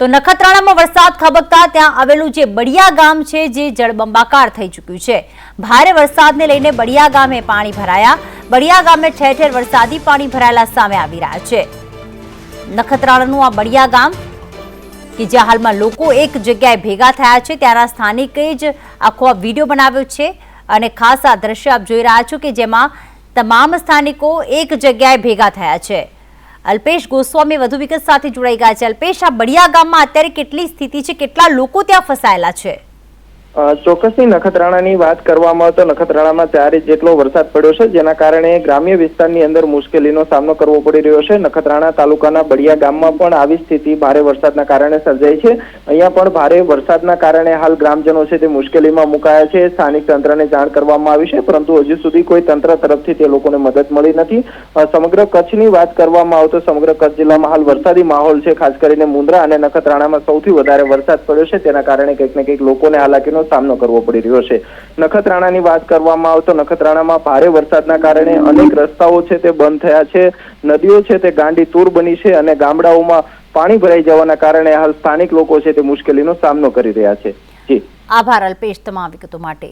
તો નખત્રાણામાં વરસાદ ખાબકતા ત્યાં આવેલું જે બડિયા ગામ છે, જે જળબંબાકાર થઈ ચૂક્યું છે. ભારે વરસાદને લઈને બડિયા ગામે પાણી ભરાયા. બડિયા ગામે ઠેર ઠેર વરસાદી પાણી ભરાયેલા સામે આવી રહ્યા છે. નખત્રાણાનું આ બડિયા ગામ, કે જ્યાં હાલમાં લોકો એક જગ્યાએ ભેગા થયા છે, ત્યાંના સ્થાનિકે જ આખો આ વીડિયો બનાવ્યો છે. અને ખાસ આ દ્રશ્ય આપ જોઈ રહ્યા છો કે જેમાં તમામ સ્થાનિકો એક જગ્યાએ ભેગા થયા છે. અલ્પેશ ગોસ્વામી વધુ વિગત સાથે જોડાઈ ગયા છે. અલ્પેશ, આ બળિયા ગામમાં અત્યારે કેટલી સ્થિતિ છે? કેટલા લોકો ત્યાં ફસાયેલા છે? અ, ચોક્કસની નખત્રાણાની વાત કરવામાં તો નખત્રાણામાં ચાર જેટલો વરસાદ પડ્યો છે જેના કારણે ગ્રામ્ય વિસ્તારની અંદર મુશ્કેલીનો સામનો કરવો પડી રહ્યો છે. નખત્રાણા તાલુકાના બળિયા ગામમાં પણ આવી સ્થિતિ ભારે વરસાદના કારણે સર્જાઈ છે. અહીંયા પણ ભારે વરસાદના કારણે હાલ ગ્રામજનો છે તે મુશ્કેલીમાં મુકાયા છે. સ્થાનિક તંત્રને જાણ કરવામાં આવી છે પરંતુ હજુ સુધી કોઈ તંત્ર તરફથી તે લોકોને મદદ મળી નથી. સમગ્ર કચ્છની વાત કરવામાં આવે તો સમગ્ર કચ્છ જિલ્લામાં હાલ વરસાદી માહોલ છે ખાસ કરીને મુંદ્રા અને નખત્રાણામાં સૌથી વધારે વરસાદ પડ્યો છે. તેના કારણે કંઈક ને કંઈક લોકોને હાલાકીનો સામનો કરવો પડી રહ્યો છે. નખત્રાણાની વાત કરવામાં આવે તો નખત્રાણામાં ભારે વરસાદના કારણે અનેક રસ્તાઓ છે તે બંધ થયા છે. નદીઓ છે તે ગાંડી તૂર બની છે અને ગામડાઓમાં પાણી ભરાઈ જવાના કારણે હાલ સ્થાનિક લોકો છે તે મુશ્કેલીનો સામનો કરી રહ્યા છે. જી. આભાર અલ્પેશ તમામ વિગતો માટે.